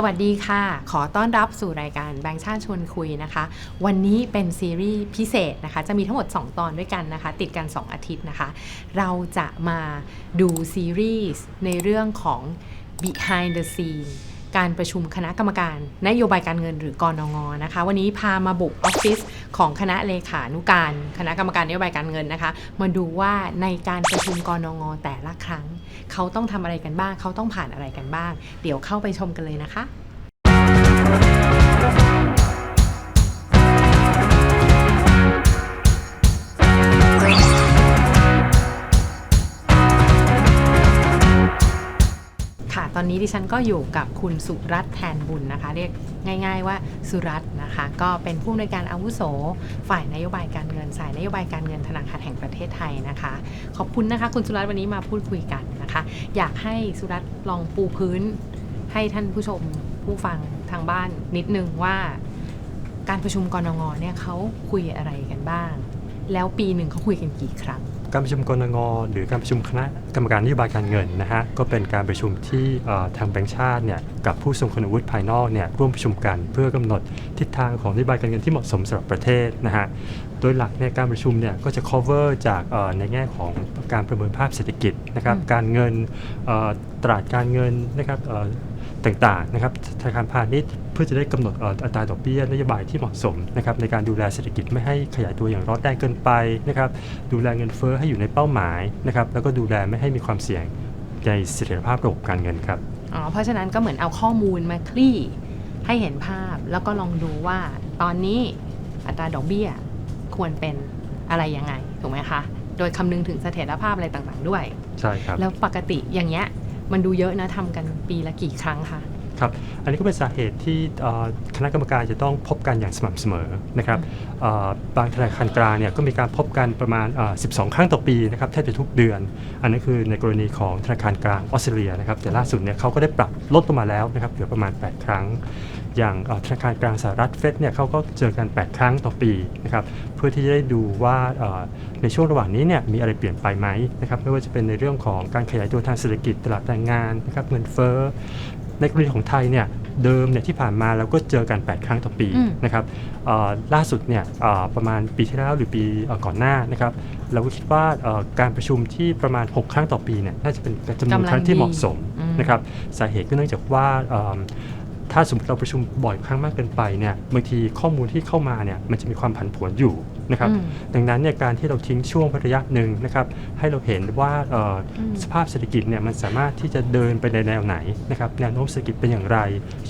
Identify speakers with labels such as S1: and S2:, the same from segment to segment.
S1: สวัสดีค่ะ ขอต้อนรับสู่รายการแบงค์ชาติชวนคุยนะคะ วันนี้เป็นซีรีส์พิเศษนะคะ จะมีทั้งหมด 2 ตอนด้วยกันนะคะ ติดกัน 2 อาทิตย์นะคะ เราจะมาดูซีรีส์ในเรื่องของ behind the scene การประชุมคณะกรรมการนโยบายการเงินหรือกอนงนะคะ วันนี้พามาบุกออฟฟิศของคณะเลขานุการ คณะกรรมการนโยบายการเงินนะคะ มาดูว่าในการประชุมกอนงแต่ละครั้ง เขาต้องทำอะไรกันบ้าง เขาต้องผ่านอะไรกันบ้าง เดี๋ยวเข้าไปชมกันเลยนะคะค่ะตอนนี้ดิฉันก็อยู่กับคุณสุรัตน์แทนบุญนะคะ เรียกง่าย ๆ ว่าสุรัตน์นะคะ ก็เป็นผู้อำนวยการอาวุโส ฝ่ายนโยบายการเงินสายนโยบายการเงินธนาคารแห่งประเทศไทยนะคะ ขอบคุณนะคะ คุณสุรัตน์วันนี้มาพูดคุยกัน นะคะ อยากให้สุรัตน์ลองปูพื้น ให้ท่านผู้ชมผู้ฟังทางบ้านนิดนึงว่า การประชุมกรงงเนี่ยเขาคุยอะไรกันบ้าง แล้วปีหนึ่งเขาคุยกันกี่ครั้ง
S2: การประชุมกรงหรือการประชุมคณะกรรมการนโยบายการเงินนะฮะก็เป็นการประชุมที่ทางแบงก์ชาติเนี่ยกับผู้ทรงคุณวุฒิภายนอกเนี่ยร่วมประชุมกันเพื่อกำหนดทิศทางของนโยบายการเงินที่เหมาะสมสำหรับประเทศนะฮะ โดยหลักในการประชุมเนี่ยก็จะ cover จากเอ่อในแง่ของการประเมินภาพเศรษฐกิจนะครับ
S1: อืม
S2: การเงินเอ่อตลาดการเงินนะครับเอ่อต่างๆนะครับธนาคารพาณิชย์เพื่อจะได้กำหนดเอ่ออัตราดอกเบี้ยนโยบายที่เหมาะสมนะครับในการดูแลเศรษฐกิจไม่ให้ขยายตัวอย่างร้อนแรงเกินไปนะครับดูแลเงินเฟ้อให้อยู่ในเป้าหมายนะครับแล้วก็ดูแลไม่ให้มีความเสี่ยงในเสถียรภาพระบบการเงินครับ
S1: อ๋อเพราะฉะนั้นก็เหมือนเอาข้อมูลมาคลี่ให้เห็นภาพแล้วก็ลองดูว่าตอนนี้อัตราดอกเบี้ย ควรเป็นอะไรยังไงถูกไหมคะ โดยคำนึงถึงเสถียรภาพอะไรต่างๆด้วย
S2: ใช่ครับ
S1: แล้วปกติอย่างเงี้ยมันดูเยอะนะทำกันปีละกี่ครั้งคะ
S2: ครับอันนี้ก็เป็นสาเหตุที่เอ่อคณะกรรมการจะต้องพบกันอย่างสม่ำเสมอนะครับเอ่อบางธนาคารกลางเนี่ยก็มีการพบกันประมาณเอ่อ12 ครั้งต่อปีนะครับแทบจะทุกเดือน อันนั้นคือในกรณีของธนาคารกลางออสเตรเลียนะครับแต่ล่าสุดเนี่ยเขาก็ได้ปรับลดลงมาแล้วนะครับเหลือประมาณ 8 ครั้ง อย่างเอ่อธนาคารกลางสหรัฐเฟดเนี่ยเขาก็เจอกัน 8 ครั้งต่อปีนะครับเพื่อที่จะได้ดูว่าเอ่อในช่วงระหว่างนี้เนี่ยมีอะไรเปลี่ยนไปไหมนะครับไม่ว่าจะเป็นในเรื่องของการขยายตัวทางเศรษฐกิจตลาดแรงงานนะครับเงินเฟ้อ ในกรณีของไทยเนี่ยเดิมเนี่ยที่ผ่านมาเราก็เจอกัน 8 ครั้งต่อปี
S1: อืม
S2: นะครับเอ่อล่าสุดเนี่ยเอ่อประมาณปีที่แล้วหรือปีเอ่อก่อนหน้านะครับเราก็คิดว่าเอ่อการประชุมที่ประมาณ 6 ครั้งต่อปีเนี่ยน่าจะเป็นจำนวนครั้งที่เหมาะสม
S1: อืม
S2: นะครับสาเหตุก็เนื่องจากว่าเอิ่ม ถ้าสมมติเราประชุมบ่อยครั้งมากเกินไปเนี่ยบางทีข้อมูลที่เข้ามาเนี่ยมันจะมีความผันผวนอยู่นะครับ
S1: อืม
S2: ดังนั้นเนี่ยการที่เราทิ้งช่วงระยะหนึ่งนะครับให้เราเห็นว่าเอ่ออ
S1: ม
S2: สภาพเศรษฐกิจเนี่ยมันสามารถที่จะเดินไปในแนวไหนนะครับแนวโน้มเศรษฐกิจเป็นอย่างไร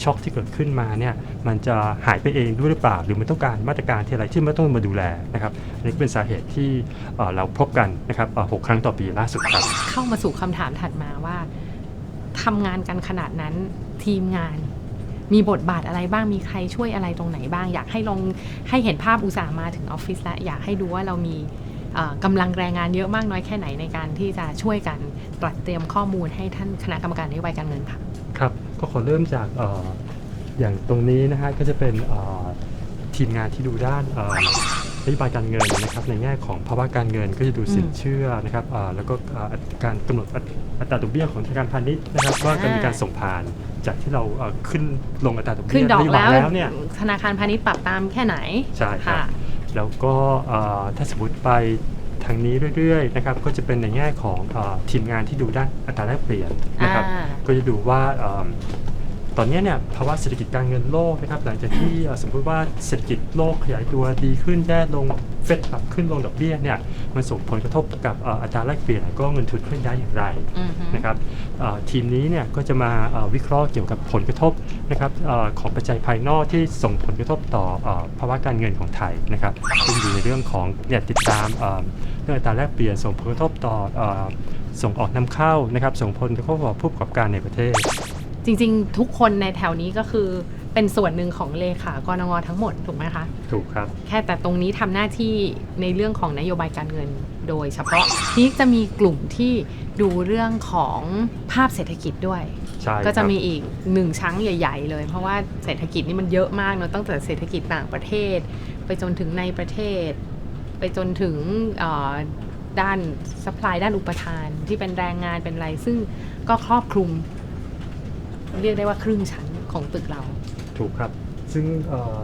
S2: ช็อคที่เกิดขึ้นมาเนี่ยมันจะหายไปเองด้วยหรือเปล่า หรือมันต้องการมาตรการที่อะไรที่ไม่ต้องมาดูแลนะครับอันนี้ก็เป็นสาเหตุที่เอ่อเราพบกันนะครับเอ่อหกครั้งต่อปีล่าสุดครับ
S1: เข้ามาสู่คำถามถัดมาว่าทำงานกันขนาดนั้นทีมงาน มีบทบาทอะไรบ้างมีใครช่วยอะไรตรงไหนบ้าง อยากให้ลองให้เห็นภาพอุตสาห์มาถึงออฟฟิศแล้วอยากให้ดูว่าเรามีกำลังแรงงานเยอะมากน้อยแค่ไหนในการที่จะช่วยกันตรัสเตรียมข้อมูลให้ท่านคณะกรรมการนโยบายการเงินค่ะ
S2: ครับก็ขอเริ่มจากออย่างตรงนี้นะฮะก็จะเป็นทีมงานที่ดูด้าน นโยบายการเงินนะครับในแง่ของภาวะการเงินก็จะดูสิน
S1: อืม
S2: เชื่อนะครับเอ่อแล้วก็เอ่อการกำหนดอัตอัตราดอกเบี้ยของธนาคารพาณิชย์นะครับว่าจะมีการส่งผ่านจากที่เราเอ่อขึ้นลงอัตราดอกเบี้ย
S1: ขึ้นดอก
S2: นโยบาย
S1: แล้ว
S2: แล้วเนี่ย
S1: ธนาคารพาณิชย์ปรับตามแค่ไหน
S2: ใช่ครับ
S1: ค่ะ
S2: แล้วก็เอ่อถ้าสมมติไปทางนี้เรื่อยๆนะครับก็จะเป็นในแง่ของเออทีมงานที่ดูด้านอัตราแลกเปลี่ยนนะครับ
S1: อ่า
S2: ก็จะดูว่าเอิ่ม ตอนนี้เนี่ยภาวะเศรษฐกิจการเงินโลกนะครับหลังจากที่เอ่อสมมติว่าเศรษฐกิจโลกขยายตัวดีขึ้นแย่ลงเฟดปรับขึ้นลงดอกเบี้ยเนี่ยมันส่งผลกระทบกับเอ่ออัตราแลกเปลี่ยนและก็เงินทุนเคลื่อนย้ายอย่างไร
S1: อือฮึ
S2: นะครับเอ่อทีมนี้เนี่ยก็จะมาเอ่อวิเคราะห์เกี่ยวกับผลกระทบนะครับเออของปัจจัยภายนอกที่ส่งผลกระทบต่อเออภาวะการเงินของไทยนะครับก็จะอยู่ในเรื่องของเนี่ยติดตามเอ่อเรื่องอัตราแลกเปลี่ยนส่งผลกระทบต่อเอ่อส่งออกนำเข้านะครับส่งผลกระทบต่อผู้ประกอบการในประเทศ
S1: จริงๆ ทุกคนในแถวนี้ก็คือเป็นส่วนหนึ่งของเลขากรงงทั้งหมดถูกไหมคะ
S2: ถูกครับ
S1: แค่แต่ตรงนี้ทำหน้าที่ในเรื่องของนโยบายการเงิน โดยเฉพาะทีนี้จะมีกลุ่มที่ดูเรื่องของภาพเศรษฐกิจด้วย
S2: ใช่
S1: ก็จะ
S2: ครับ
S1: มีอีกหนึ่งชั้งใหญ่ ๆ เลย เพราะว่าเศรษฐกิจนี่มันเยอะมากเนอะตั้งแต่เศรษฐกิจต่างประเทศ ไปจนถึงในประเทศ ไปจนถึงเอ่อด้านสป라이ด้านอุปทานที่เป็นแรงงานเป็นอะไรซึ่งก็ครอบคลุม เรียกได้ว่าครึ่งชั้นของตึกเรา
S2: ถูกครับ ซึ่งเอ่อ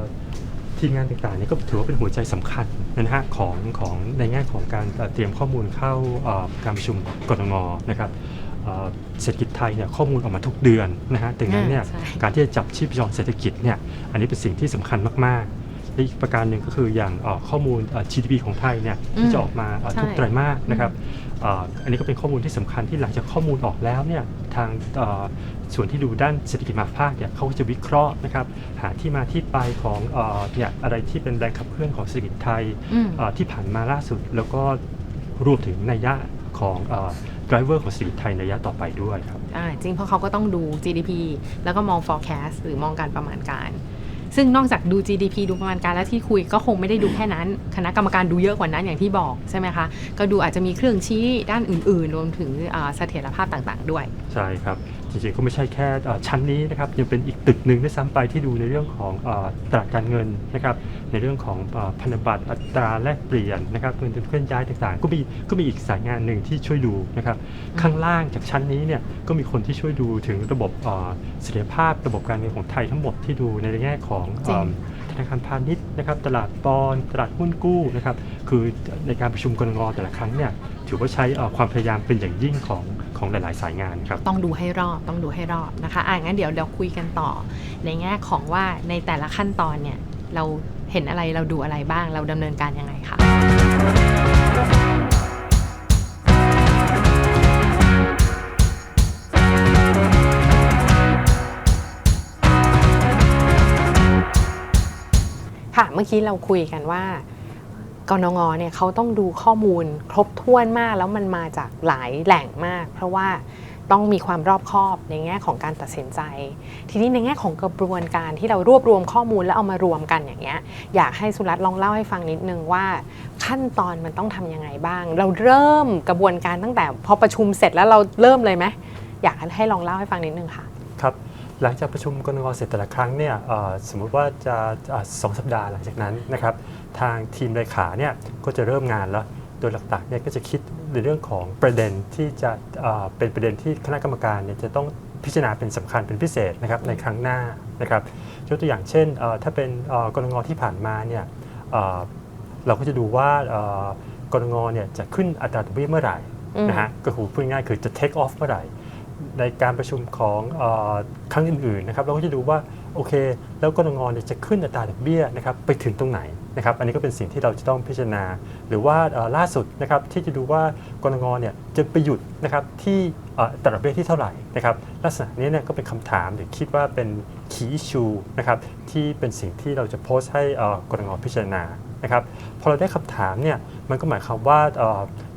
S2: ทีมงานต่างๆเนี่ยก็ถือว่าเป็นหัวใจสำคัญนะฮะของของในแง่ของการเอ่อเตรียมข้อมูลเข้าเอ่อการประชุมกรงนะครับเอ่อเศรษฐกิจไทยเนี่ยข้อมูลออกมาทุกเดือนนะฮะดังนั้นเนี่ย
S1: อ่าใช่
S2: การที่จะจับชีพจรเศรษฐกิจเนี่ยอันนี้เป็นสิ่งที่สำคัญมากๆ และอีกประการหนึ่งก็คืออย่างเอ่อข้อมูลเอ่อ GDP ของไทยเนี่ยที่จะออกมาเอ่อทุก
S1: ใช่
S2: ไตรมาสนะครับเอ่ออันนี้ก็เป็นข้อมูลที่สำคัญที่หลังจากข้อมูลออกแล้วเนี่ยทางเอ่อส่วนที่ดูด้านเศรษฐกิจมาภาคเนี่ยเขาก็จะวิเคราะห์นะครับหาที่มาที่ไปของเออเนี่ยอะไรที่เป็นแรงขับเคลื่อนของเศรษฐกิจไทย
S1: อืม
S2: เอ่อที่ผ่านมาล่าสุด แล้วก็รวมถึงนัยยะของเอ่อ driver ของเศรษฐกิจไทยในระยะต่อไปด้วยครับ
S1: อ่าจริงเพราะเขาก็ต้องดู GDP แล้วก็มอง forecast หรือมองการประมาณการ ซึ่งนอกจากดู GDP ดูประมาณการแล้วที่คุยก็คงไม่ได้ดูแค่นั้น คณะกรรมการดูเยอะกว่านั้นอย่างที่บอกใช่ไหมคะ ก็ดูอาจจะมีเครื่องชี้ด้านอื่น ๆ รวมถึงเสถียรภาพต่าง ๆ ด้วย
S2: ใช่ครับ จริงๆก็ไม่ใช่แค่เอ่อชั้นนี้นะครับยังเป็นอีกตึกหนึ่งด้วยซ้ำไปที่ดูในเรื่องของเอ่อตลาดการเงินนะครับในเรื่องของเอ่อพันธบัตรอัตราแลกเปลี่ยนนะครับเงินเคลื่อนย้ายต่างๆ ก็มีก็มีอีกสายงานหนึ่งที่ช่วยดูนะครับข้างล่างจากชั้นนี้เนี่ยก็มีคนที่ช่วยดูถึงระบบเอ่อเสถียรภาพระบบการเงินของไทยทั้งหมดที่ดูในแง่ของ
S1: จริง
S2: เอิ่มธนาคารพาณิชย์นะครับตลาดบอลตลาดหุ้นกู้นะครับคือในการประชุมกรงแต่ละครั้งเนี่ยถือว่าใช้เอ่อความพยายามเป็นอย่างยิ่งของ ของหลาย ๆ สายงานครับ
S1: ต้องดูให้รอบต้องดูให้รอบนะคะอะงั้นเดี๋ยวเดี๋ยวคุยกันต่อ ในแง่ของว่าในแต่ละขั้นตอนเนี่ยเราเห็นอะไรเราดูอะไรบ้าง เราดำเนินการยังไงคะค่ะเมื่อกี้เราคุยกันว่า กนงเนี่ยเขาต้องดูข้อมูลครบถ้วนมากแล้วมันมาจากหลายแหล่งมาก เพราะว่าต้องมีความรอบคอบในแง่ของการตัดสินใจ ทีนี้ในแง่ของกระบวนการที่เรารวบรวมข้อมูลแล้วเอามารวมกันอย่างเงี้ยอยากให้สุรัตน์ลองเล่าให้ฟังนิดนึงว่าขั้นตอนมันต้องทำยังไงบ้าง เราเริ่มกระบวนการตั้งแต่ พอประชุมเสร็จแล้วเราเริ่มเลยไหมอยากให้ลองเล่าให้ฟังนิดนึงค่ะ
S2: ครับ หลังจากประชุมกรงเสร็จแต่ละครั้งเนี่ยเอ่อสมมุติว่าจะอ่าสองสัปดาห์หลังจากนั้นนะครับทางทีมเลขาเนี่ยก็จะเริ่มงานแล้ว โดยหลักๆเนี่ยก็จะคิดในเรื่องของประเด็นที่จะเอ่อเป็นประเด็นที่คณะกรรมการเนี่ยจะต้องพิจารณาเป็นสำคัญเป็นพิเศษนะครับในครั้งหน้านะครับยกตัวอย่างเช่นเอ่อถ้าเป็นเอ่อกรงที่ผ่านมาเนี่ยเอ่อเราก็จะดูว่าเอ่อกรงเนี่ยจะขึ้นอัตราดอกเบี้ยเมื่อไหร่
S1: อืม
S2: นะฮะก็คือพูดง่ายๆคือจะ take off เมื่อไหร่ ในการประชุมของอครั้งอื่นๆนะครับเราก็จะดูว่าโอเค แล้วกรงเนี่ยจะขึ้นอัตราดอกเบี้ยนะครับไปถึงตรงไหนนะครับอันนี้ก็เป็นสิ่งที่เราจะต้องพิจารณา หรือว่าล่าสุดนะครับที่จะดูว่ากรงเนี่ยจะไปหยุดนะครับที่อัตราดอกเบี้ยที่เท่าไหร่นะครับลักษณะนี้เนี่ยก็เป็นคำถามหรือคิดว่าเป็น key issue นะครับที่เป็นสิ่งที่เราจะโพสต์ให้กรงพิจารณานะครับพอเราได้คำถามเนี่ยมันก็หมายความว่า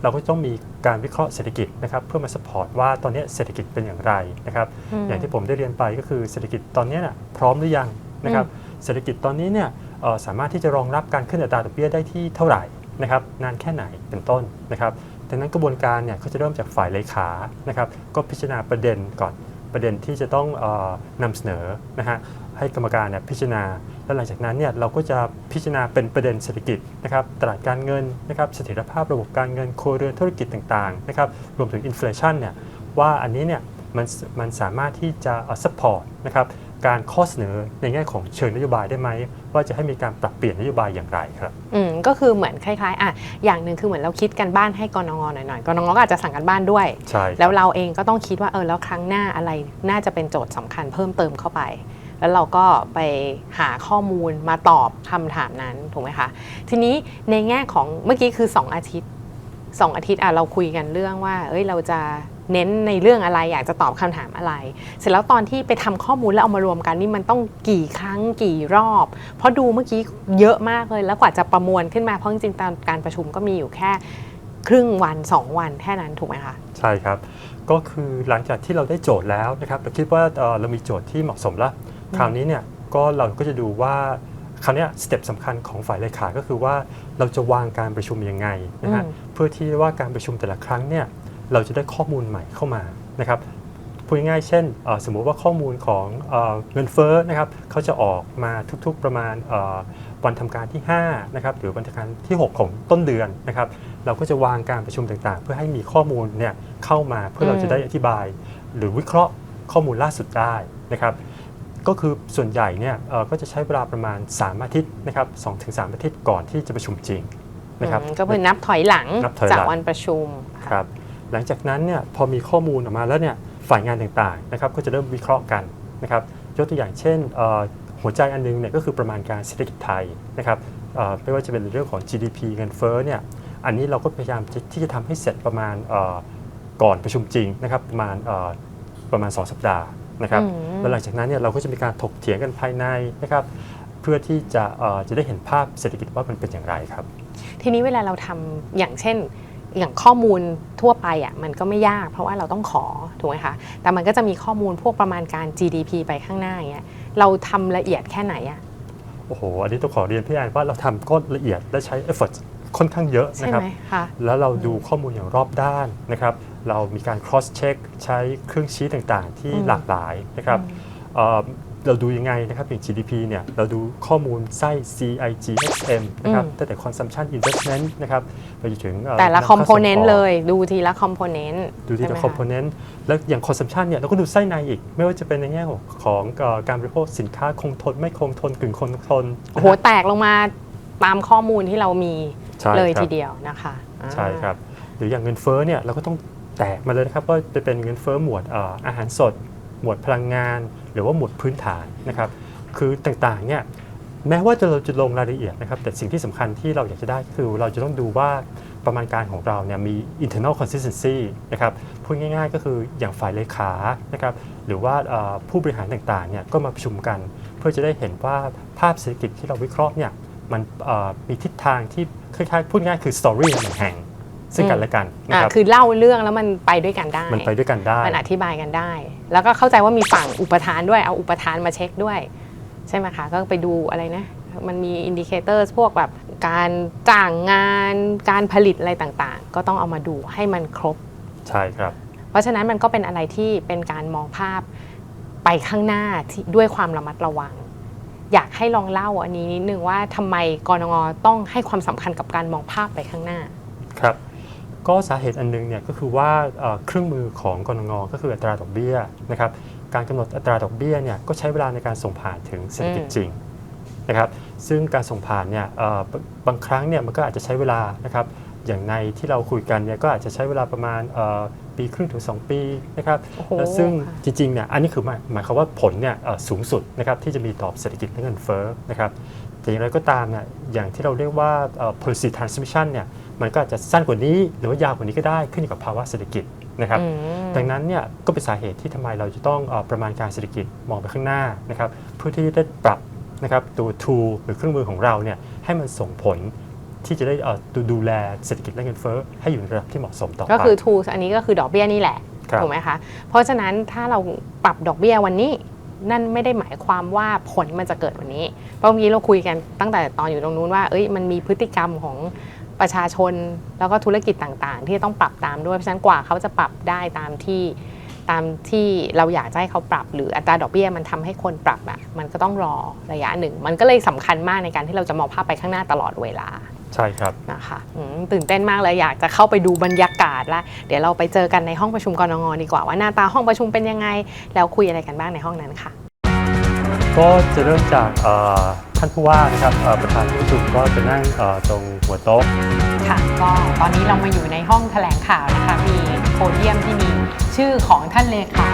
S2: เอ่อเราก็ต้องมีการวิเคราะห์เศรษฐกิจนะครับเพื่อมาสปอร์ตว่าตอนนี้เศรษฐกิจเป็นอย่างไรนะครับ
S1: อืม
S2: อย่างที่ผมได้เรียนไปก็คือเศรษฐกิจตอนนี้น่ะพร้อมหรือยังนะครับเศรษฐกิจตอนนี้เนี่ยเอ่อสามารถที่จะรองรับการขึ้นอัตราดอกเบี้ยได้ที่เท่าไหร่นะครับนานแค่ไหนเป็นต้นนะครับดังนั้นกระบวนการเนี่ยก็จะเริ่มจากฝ่ายเลขานะครับก็พิจารณาประเด็นก่อนประเด็นที่จะต้องเออนำเสนอนะฮะ ให้กรรมการเนี่ยพิจารณา แล้วหลังจากนั้นเนี่ยเราก็จะพิจารณาเป็นประเด็นเศรษฐกิจนะครับตลาดการเงินนะครับเสถียรภาพระบบการเงินโครัวเรือนธุรกิจต่างๆนะครับรวมถึงอินฟลชันเนี่ยว่าอันนี้เนี่ยมันมันสามารถที่จะซัพพอร์ตนะครับการข้อเสนอในแง่ของเชิงนโยบายได้ไหม ว่าจะให้มีการปรับเปลี่ยนนโยบายอย่างไรครับ
S1: อืมก็คือเหมือนคล้ายๆอะอย่างหนึ่งคือเหมือนเราคิดกันบ้านให้กนงหน่อยๆกนงก็อาจจะสั่งกันบ้านด้วย
S2: ใช่ครับ
S1: แล้วเราเองก็ต้องคิดว่าเออแล้วครั้งหน้าอะไรน่าจะเป็นโจทย์สำคัญเพิ่มเติมเข้าไป แล้วเราก็ไปหาข้อมูลมาตอบคำถามนั้นถูกไหมคะทีนี้ในแง่ของเมื่อกี้คือ 2 อาทิตย์ 2 อาทิตย์อะเราคุยกันเรื่องว่า เอ้ยเราจะเน้นในเรื่องอะไรอยากจะตอบคำถามอะไร เสร็จแล้วตอนที่ไปทำข้อมูลแล้วเอามารวมกันนี่มันต้องกี่ครั้งกี่รอบ เพราะดูเมื่อกี้เยอะมากเลย แล้วกว่าจะประมวลขึ้นมาเพราะจริงๆตอนการประชุมก็มีอยู่แค่ครึ่งวัน 2 วันแค่นั้นถูกไหมคะ
S2: ใช่ครับ ก็คือหลังจากที่เราได้โจทย์แล้วนะครับเราคิดว่าเรามีโจทย์ที่เหมาะสมแล้ว คราวนี้เนี่ยก็เราก็จะดูว่าคราวเนี้สเต็ปสำคัญของฝ่ายเลขาก็คือว่าเราจะวางการประชุมยังไงนะฮะ
S1: อืม
S2: เพื่อที่ว่าการประชุมแต่ละครั้งเนี่ยเราจะได้ข้อมูลใหม่เข้ามานะครับพูดง่ายๆเช่นเอ่อสมมุติว่าข้อมูลของเอ่อเงินเฟ้อนะครับเขาจะออกมาทุกๆประมาณเอ่อวันทำการที่5นะครับหรือวันทำการที่ 6 ของต้นเดือนนะครับเราก็จะวางการประชุมต่างๆ เพื่อให้มีข้อมูลเนี่ยเข้ามาเพื่อเราจะได้อธิบาย หรือวิเคราะห์ข้อมูลล่าสุดได้นะครับ ก็คือส่วนใหญ่เนี่ยเอ่อก็จะใช้เวลาประมาณ 3 อาทิตย์นะครับสองถึงสามอาทิตย์ก่อนที่จะประชุมจริงนะครับ
S1: อืมก็คือนับถอยหลัง
S2: นับถอยหลัง
S1: จากวันประชุม
S2: ครับหลังจากนั้นเนี่ยพอมีข้อมูลออกมาแล้วเนี่ยฝ่ายงานต่างๆนะครับก็จะเริ่มวิเคราะห์กันนะครับยกตัวอย่างเช่นเอ่อหัวใจอันนึงเนี่ยก็คือประมาณการเศรษฐกิจไทยนะครับเอ่อไม่ว่าจะเป็นเรื่องของ GDP เงินเฟ้อเนี่ยอันนี้เราก็พยายามที่ที่จะทำให้เสร็จประมาณเอ่อก่อนประชุมจริงนะครับประมาณเอ่อประมาณ 2 สัปดาห์ นะครับ
S1: อืม
S2: แล้วหลังจากนั้นเนี่ยเราก็จะมีการถกเถียงกันภายในนะครับเพื่อที่จะเอ่อจะได้เห็นภาพเศรษฐกิจว่ามันเป็นอย่างไรครับ
S1: ทีนี้เวลาเราทำอย่างเช่นอย่างข้อมูลทั่วไปอะมันก็ไม่ยาก เพราะว่าเราต้องขอถูกไหมคะแต่มันก็จะมีข้อมูลพวกประมาณการ GDP ไปข้างหน้าอย่างเงี้ยเราทำละเอียดแค่ไหนอะ
S2: โอ้โห อันนี้ต้องขอเรียนพี่แอนว่าเราทำก็ละเอียดและใช้ effort ค่อนข้างเยอะ
S1: ใช่
S2: นะครับ
S1: ไหมคะ
S2: แล้วเราดูข้อมูลอย่างรอบด้านนะครับ เรามีการ cross check ใช้เครื่องชี้ต่างๆ ที่
S1: อืม
S2: หลากหลายนะครับเอ่อเราดูยังไงนะครับอย่าง GDP เนี่ยเราดูข้อมูลไส้ CIGXM นะครับตั้งแต่ consumption investment นะครับไปจนถึงเอ่อ
S1: แต่ละ
S2: นำ
S1: คอมโพเนน
S2: ข้า
S1: ต์
S2: ส่งออก
S1: เลยดูทีละคอมโพเนนต์
S2: ดูที่ component แล้วอย่าง consumption เนี่ยเราก็ดูไส้ในอีก ไม่ว่าจะเป็นในแง่ของของเอ่อการบริโภคสินค้าคงทน ไม่คงทนกึ่งคงทน
S1: โอ้โหแตกลงมาตามข้อมูลที่เรามี
S2: ใช่
S1: เลย
S2: ครับ
S1: ทีเดียวนะคะอ่า
S2: ใช่ครับหรืออย่างเงินเฟ้อเนี่ยเราก็ต้อง แตกมาเลยนะครับว่าจะเป็นเงินเฟ้อหมวดออาหารสด หมวดพลังงาน หรือว่าหมวดพื้นฐานนะครับคือต่างๆเนี่ยแม้ว่าจะเราจะลงรายละเอียดนะครับแต่สิ่งที่สำคัญที่เราอยากจะได้คือเราจะต้องดูว่าประมาณการของเราเนี่ยมี internal consistency นะครับพูดง่ายๆ ก็คืออย่างฝ่ายเลขานะครับหรือว่าผู้บริหารต่างๆเนี่ยก็มาประชุมกัน เพื่อจะได้เห็นว่าภาพเศรษฐกิจที่เราวิเคราะห์เนี่ยมันมีทิศทางที่คล้ายๆพูดง่ายคือ story หนึ่งแห่ง ซึ่งกันและกันนะ
S1: อ่า
S2: ครับ
S1: คือเล่าเรื่องแล้วมันไปด้วยกันได้
S2: มันไปด้วยกันได้
S1: มันอธิบายกันได้ แล้วก็เข้าใจว่ามีฝั่งอุปทานด้วย เอาอุปทานมาเช็คด้วย ใช่ไหมคะ ก็ไปดูอะไรนะ มันมีอินดิเคเตอร์พวกแบบการจ้างงาน การผลิตอะไรต่างๆ ก็ต้องเอามาดูให้มันครบ
S2: ใช่ครับ
S1: เพราะฉะนั้นมันก็เป็นอะไรที่เป็นการมองภาพไปข้างหน้าที่ด้วยความระมัดระวังอยากให้ลองเล่าอันนี้นิดนึงว่าทำไมกรงต้องให้ความสำคัญกับการมองภาพไปข้างหน้า
S2: ครับ ก็สาเหตุอันหนึงเนี่ยก็คือว่าเอ่อเครื่องมือของกรงก็คืออัตราดอกเบี้ยนะครับการกำหนดอัตราดอกเบี้ยเนี่ยก็ใช้เวลาในการส่งผ่านถึงเศรษฐกิจ
S1: อืม
S2: จริงนะครับซึ่งการส่งผ่านเนี่ยเอ่อบบบางครั้งเนี่ยมันก็อาจจะใช้เวลานะครับอย่างในที่เราคุยกันเนี่ยก็อาจจะใช้เวลาประมาณเอ่อปีครึ่งถึง 2 ปีนะครับ
S1: โอ้โห
S2: และซึ่ง
S1: ค่ะ
S2: จริงๆเนี่ยอันนี้คือหมายหมายความว่าผลเนี่ยเอ่อสูงสุดนะครับที่จะมีต่อเศรษฐกิจและเงินเฟ้อนะครับ แต่อย่างไรก็ตามเนี่ยอย่างที่เราเรียกว่าเอ่อ policy transmission เนี่ยมันก็อาจจะสั้นกว่านี้หรือว่ายาวกว่านี้ก็ได้ขึ้นอยู่กับภาวะเศรษฐกิจนะครับ
S1: อืม
S2: ดังนั้นเนี่ยก็เป็นสาเหตุที่ทำไมเราจะต้องเอ่อประมาณการเศรษฐกิจมองไปข้างหน้านะครับเพื่อที่จะได้ปรับนะครับตัว tool หรือเครื่องมือของเราเนี่ยให้มันส่งผลที่จะได้เอ่อดูดูแลเศรษฐกิจและเงินเฟ้อให้อยู่ในระดับที่เหมาะสมต่อไป
S1: ก็คือ tools อันนี้ก็คือดอกเบี้ยนี่แหละ
S2: ครับ
S1: ถูกไหมคะเพราะฉะนั้นถ้าเราปรับดอกเบี้ยวันนี้ นั่นไม่ได้หมายความว่าผลมันจะเกิดวันนี้ เพราะเมื่อกี้เราคุยกันตั้งแต่ตอนอยู่ตรงนู้นว่า เอ้ยมันมีพฤติกรรมของประชาชนแล้วก็ธุรกิจต่างๆ ที่ต้องปรับตามด้วย เพราะฉะนั้นกว่าเขาจะปรับได้ตามที่ตามที่เราอยากจะให้เขาปรับ หรืออัตราดอกเบี้ยมันทำให้คนปรับอะมันก็ต้องรอระยะหนึ่ง มันก็เลยสำคัญมากในการที่เราจะมองภาพไปข้างหน้าตลอดเวลา
S2: ใช่ครับ
S1: นะคะอืมตื่นเต้นมากเลยอยากจะเข้าไปดูบรรยากาศละเดี๋ยวเราไปเจอกันในห้องประชุมกรงงดีกว่าว่าหน้าตาห้องประชุมเป็นยังไง แล้วคุยอะไรกันบ้างในห้องนั้นค่ะ
S2: ก็จะเริ่มจากเอ่อท่านผู้ว่านะครับเอ่อประธานที่ประชุมก็จะนั่งเอ่อตรงหัวโต๊ะ
S1: ค่ะก็ตอนนี้เรามาอยู่ในห้องแถลงข่าวนะคะมีโพเดียมที่มีชื่อของท่านเลขา